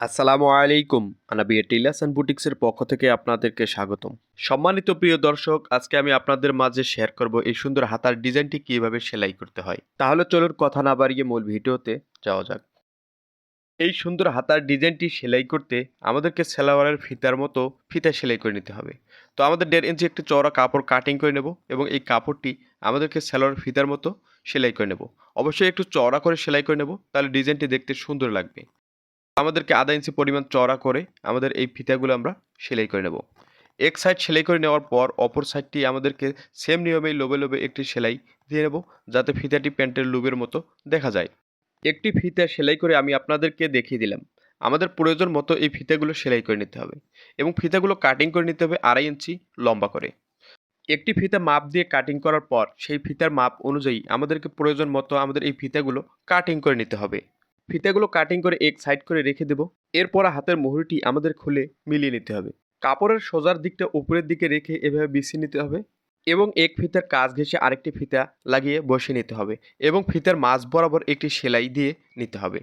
আসসালামু আলাইকুম, আনাবি tailors and বুটিক্সের পক্ষ থেকে আপনাদেরকে স্বাগতম। সম্মানিত প্রিয় দর্শক, আজকে আমি আপনাদের মাঝে শেয়ার করব এই সুন্দর হাতার ডিজাইনটি কীভাবে সেলাই করতে হয়। তাহলে চলুন কথা না বাড়িয়ে মূল ভিডিওতে যাওয়া যাক। এই সুন্দর হাতার ডিজাইনটি সেলাই করতে আমাদেরকে সেলাওয়ারের ফিতার মতো ফিতা সেলাই করে নিতে হবে। তো আমাদের দেড় ইঞ্চি একটি চওড়া কাপড় কাটিং করে নেব এবং এই কাপড়টি আমাদেরকে সেলোয়ার ফিতার মতো সেলাই করে নেব। অবশ্যই একটু চওড়া করে সেলাই করে নেব, তাহলে ডিজাইনটি দেখতে সুন্দর লাগবে। আমাদেরকে আধা ইঞ্চি পরিমাণ চড়া করে আমাদের এই ফিতাগুলো আমরা সেলাই করে নেব। এক সাইড সেলাই করে নেওয়ার পর অপর সাইডটি আমাদেরকে সেম নিয়মেই লোবে লোবে একটি সেলাই দিয়ে নেব, যাতে ফিতাটি প্যান্টের লুবের মতো দেখা যায়। একটি ফিতা সেলাই করে আমি আপনাদেরকে দেখিয়ে দিলাম। আমাদের প্রয়োজন মতো এই ফিতাগুলো সেলাই করে নিতে হবে এবং ফিতাগুলো কাটিং করে নিতে হবে আড়াই ইঞ্চি লম্বা করে। একটি ফিতা মাপ দিয়ে কাটিং করার পর সেই ফিতার মাপ অনুযায়ী আমাদেরকে প্রয়োজন মতো আমাদের এই ফিতাগুলো কাটিং করে নিতে হবে। ফিতাগুলো কাটিং করে এক সাইড করে রেখে দেব। এরপর হাতের মুহুরিটি আমাদের খুলে মিলিয়ে নিতে হবে। কাপড়ের সোজার দিকটা উপরের দিকে রেখে এভাবে বিছিয়ে নিতে হবে এবং এক ফিতার কাজ ঘেঁষে আরেকটি ফিতা লাগিয়ে বসিয়ে নিতে হবে এবং ফিতার মাঝ বরাবর একটি সেলাই দিয়ে নিতে হবে।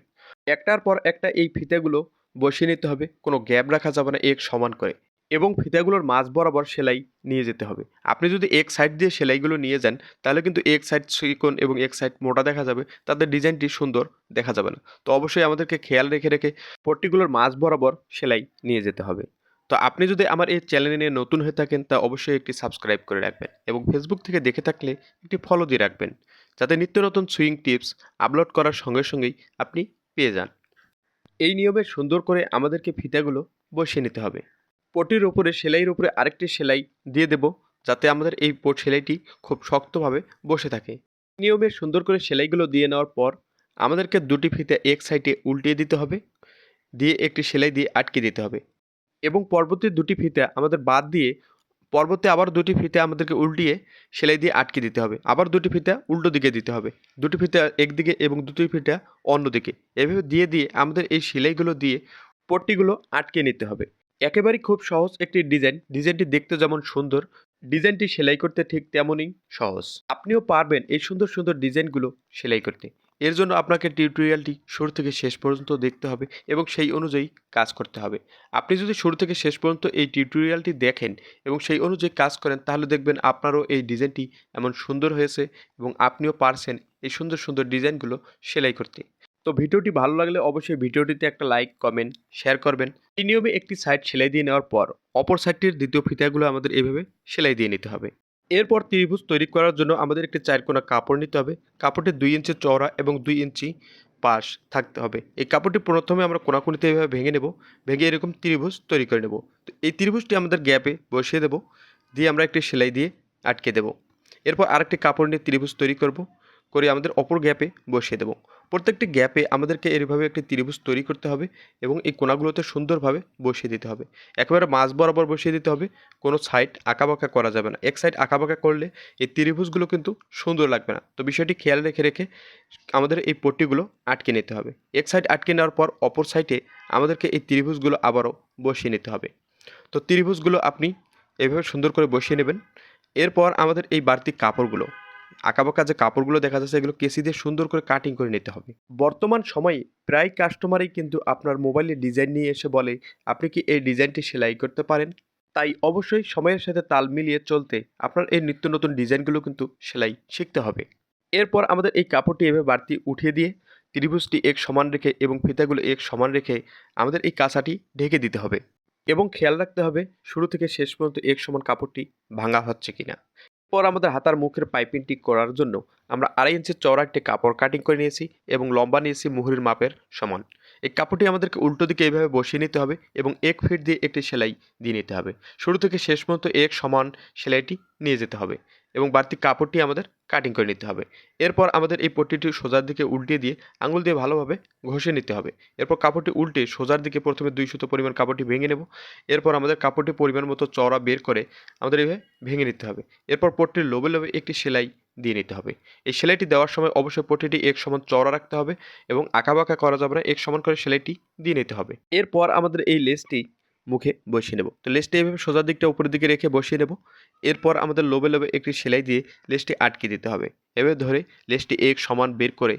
একটার পর একটা এই ফিতাগুলো বসিয়ে নিতে হবে, কোনো গ্যাপ রাখা যাবে না, এক সমান করে। এবং ফিতাগুলোর মাঝ বরাবর সেলাই নিয়ে যেতে হবে। আপনি যদি এক সাইড দিয়ে সেলাইগুলো নিয়ে যান, তাহলে কিন্তু এক সাইড সিকন এবং এক সাইড মোটা দেখা যাবে, তাদের ডিজাইনটি সুন্দর দেখা যাবে না। তো অবশ্যই আমাদেরকে খেয়াল রেখে রেখে পট্টিগুলোর মাঝ বরাবর সেলাই নিয়ে যেতে হবে। তো আপনি যদি আমার এই চ্যানেলে নিয়ে নতুন হয়ে থাকেন, তা অবশ্যই একটি সাবস্ক্রাইব করে রাখবেন এবং ফেসবুক থেকে দেখে থাকলে একটি ফলো দিয়ে রাখবেন, যাতে নিত্য নতুন সুইং টিপস আপলোড করার সঙ্গে সঙ্গেই আপনি পেয়ে যান। এই নিয়মে সুন্দর করে আমাদেরকে ফিতাগুলো বসিয়ে নিতে হবে। পটির ওপরে সেলাইয়ের উপরে আরেকটি সেলাই দিয়ে দেব যাতে আমাদের এই পট সেলাইটি খুব শক্তভাবে বসে থাকে। নিয়মে সুন্দর করে সেলাইগুলো দিয়ে নেওয়ার পর আমাদেরকে দুটি ফিতে এক সাইডে উল্টিয়ে দিতে হবে, দিয়ে একটি সেলাই দিয়ে আটকে দিতে হবে এবং পরবর্তী দুটি ফিতে আমাদের বাদ দিয়ে পরবর্তী আবার দুটি ফিতে আমাদেরকে উল্টিয়ে সেলাই দিয়ে আটকে দিতে হবে। আবার দুটি ফিতা উল্টো দিকে দিতে হবে, দুটি ফিতা একদিকে এবং দুটি ফিতা অন্যদিকে এভাবে দিয়ে দিয়ে আমাদের এই সেলাইগুলো দিয়ে পট্টিগুলো আটকে নিতে হবে। একেবারেই খুব সহজ একটি ডিজাইন। ডিজাইনটি দেখতে যেমন সুন্দর, ডিজাইনটি সেলাই করতে ঠিক তেমনই সহজ। আপনিও পারবেন এই সুন্দর সুন্দর ডিজাইনগুলো সেলাই করতে। এর জন্য আপনাকে টিউটোরিয়ালটি শুরু থেকে শেষ পর্যন্ত দেখতে হবে এবং সেই অনুযায়ী কাজ করতে হবে। আপনি যদি শুরু থেকে শেষ পর্যন্ত এই টিউটোরিয়ালটি দেখেন এবং সেই অনুযায়ী কাজ করেন, তাহলে দেখবেন আপনারও এই ডিজাইনটি এমন সুন্দর হয়েছে এবং আপনিও পারছেন এই সুন্দর সুন্দর ডিজাইনগুলো সেলাই করতে। তো ভিডিওটি ভালো লাগলে অবশ্যই ভিডিওটিতে একটা লাইক কমেন্ট শেয়ার করবেন। এই নিয়মে একটি সাইড সেলাই দিয়ে নেওয়ার পর অপর সাইডটির দ্বিতীয় ফিতাগুলো আমাদের এইভাবে সেলাই দিয়ে নিতে হবে। এরপর ত্রিভুজ তৈরি করার জন্য আমাদের একটি চার চারকোনা কাপড় নিতে হবে। কাপড়টি দুই ইঞ্চি চওড়া এবং দুই ইঞ্চি পাশ থাকতে হবে। এই কাপড়টি প্রথমে আমরা কোনাকুনিতে এভাবে ভেঙে নেব, ভেঙে এরকম ত্রিভুজ তৈরি করে নেব। তো এই ত্রিভুজটি আমাদের গ্যাপে বসিয়ে দেব, দিয়ে আমরা একটি সেলাই দিয়ে আটকে দেব। এরপর আরেকটি কাপড় নিয়ে ত্রিভুজ তৈরি করব, করে আমাদের অপর গ্যাপে বসিয়ে দেব। প্রত্যেকটি গ্যাপে আমাদেরকে এরভাবে একটি ত্রিভুজ তৈরি করতে হবে এবং এই কোনাগুলোতে সুন্দরভাবে বসিয়ে দিতে হবে। একেবারে মাঝ বরাবর বসিয়ে দিতে হবে, কোনো সাইড আঁকাবাঁকা করা যাবে না। এক সাইড আঁকাবাঁকা করলে এই ত্রিভুজগুলো কিন্তু সুন্দর লাগবে না। তো বিষয়টি খেয়াল রেখে রেখে আমাদের এই পট্টিগুলো আটকে নিতে হবে। এক সাইড আটকে নেওয়ার পর অপর সাইডে আমাদেরকে এই ত্রিভুজগুলো আবারও বসিয়ে নিতে হবে। তো ত্রিভুজগুলো আপনি এভাবে সুন্দর করে বসিয়ে নেবেন। এরপর আমাদের এই বাড়তি কাপড়গুলো আঁকাবাঁকা যে কাপড়গুলো দেখা যাচ্ছে, এগুলো কেসি দিয়ে সুন্দর করে কাটিং করে নিতে হবে। বর্তমান সময়ে প্রায় কাস্টমারই কিন্তু আপনার মোবাইলে ডিজাইন নিয়ে এসে বলে, আপনি কি এই ডিজাইনটি সেলাই করতে পারেন? তাই অবশ্যই সময়ের সাথে তাল মিলিয়ে চলতে আপনার এই নিত্য নতুন ডিজাইনগুলো কিন্তু সেলাই শিখতে হবে। এরপর আমাদের এই কাপড়টি এভাবে বাড়তি উঠিয়ে দিয়ে ত্রিভুজটি এক সমান রেখে এবং ফিতাগুলো এক সমান রেখে আমাদের এই কাঁচাটি ঢেকে দিতে হবে। এবং খেয়াল রাখতে হবে, শুরু থেকে শেষ পর্যন্ত এক সমান কাপড়টি ভাঙা হচ্ছে কিনা। পর আমাদের হাতার মুখের পাইপিংটি করার জন্য আমরা আড়াই ইঞ্চি চওড়া একটি কাপড় কাটিং করে নিয়েছি এবং লম্বা নিয়েছি মুহুরির মাপের সমান। এই কাপড়টি আমাদেরকে উল্টো দিকে এইভাবে বসিয়ে নিতে হবে এবং এক ফিট দিয়ে একটি সেলাই দিয়ে নিতে হবে। শুরু থেকে শেষ পর্যন্ত এক সমান সেলাইটি নিয়ে যেতে হবে এবং বাড়তি কাপড়টি আমাদের কাটিং করে নিতে হবে। এরপর আমাদের এই পট্টিটি সোজার দিকে উল্টিয়ে দিয়ে আঙুল দিয়ে ভালোভাবে ঘষে নিতে হবে। এরপর কাপড়টি উল্টে সোজার দিকে প্রথমে দুই সুতো পরিমাণ কাপড়টি ভেঙে নেব। এরপর আমাদের কাপড়টি পরিমাণ মতো চওড়া বের করে আমাদের এইভাবে ভেঙে নিতে হবে। এরপর পট্টির লোবে লোবে একটি সেলাই দিয়ে নিতে হবে। এই সেলাইটি দেওয়ার সময় অবশ্যই পট্টিটি এক সমান চওড়া রাখতে হবে এবং আঁকাবাঁকা করা যাবে না, এক সমান করে সেলাইটি দিয়ে নিতে হবে। এরপর আমাদের এই লেসটি মুখে বসিয়ে নেব। তো লেসটি এভাবে সোজার দিকটা উপরের দিকে রেখে বসিয়ে নেব। এরপর আমাদের লোবে লোবে একটি সেলাই দিয়ে লেসটি আটকে দিতে হবে। এভাবে ধরে লেসটি এক সমান বের করে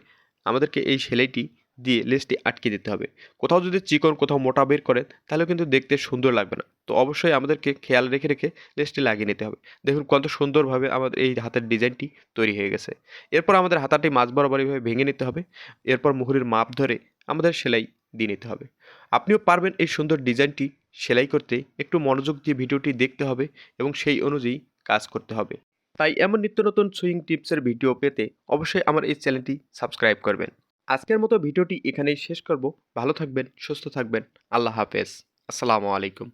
আমাদেরকে এই সেলাইটি দিয়ে লেসটি আটকে দিতে হবে। কোথাও যদি চিকন, কোথাও মোটা বের করেন, তাহলে কিন্তু দেখতে সুন্দর লাগবে না। তো অবশ্যই আমাদেরকে খেয়াল রেখে রেখে লেসটি লাগিয়ে নিতে হবে। দেখুন কত সুন্দরভাবে আমাদের এই হাতের ডিজাইনটি তৈরি হয়ে গেছে। এরপর আমাদের হাতাটি মাছ বরাবর এইভাবে ভেঙে নিতে হবে। এরপর মুহুরির মাপ ধরে আমাদের সেলাই দিয়ে নিতে হবে। আপনিও পারবেন এই সুন্দর ডিজাইনটি সেলাই করতে একটু মনোযোগ দিয়ে ভিডিওটি দেখতে হবে এবং সেই অনুযায়ী কাজ করতে হবে। তাই এমন নিত্য নতুন সুইং টিপসের ভিডিও পেতে অবশ্যই আমার এই চ্যানেলটি সাবস্ক্রাইব করবেন। আজকের মতো ভিডিওটি এখানেই শেষ করব। ভালো থাকবেন, সুস্থ থাকবেন। আল্লাহ হাফেজ। আসসালামু আলাইকুম।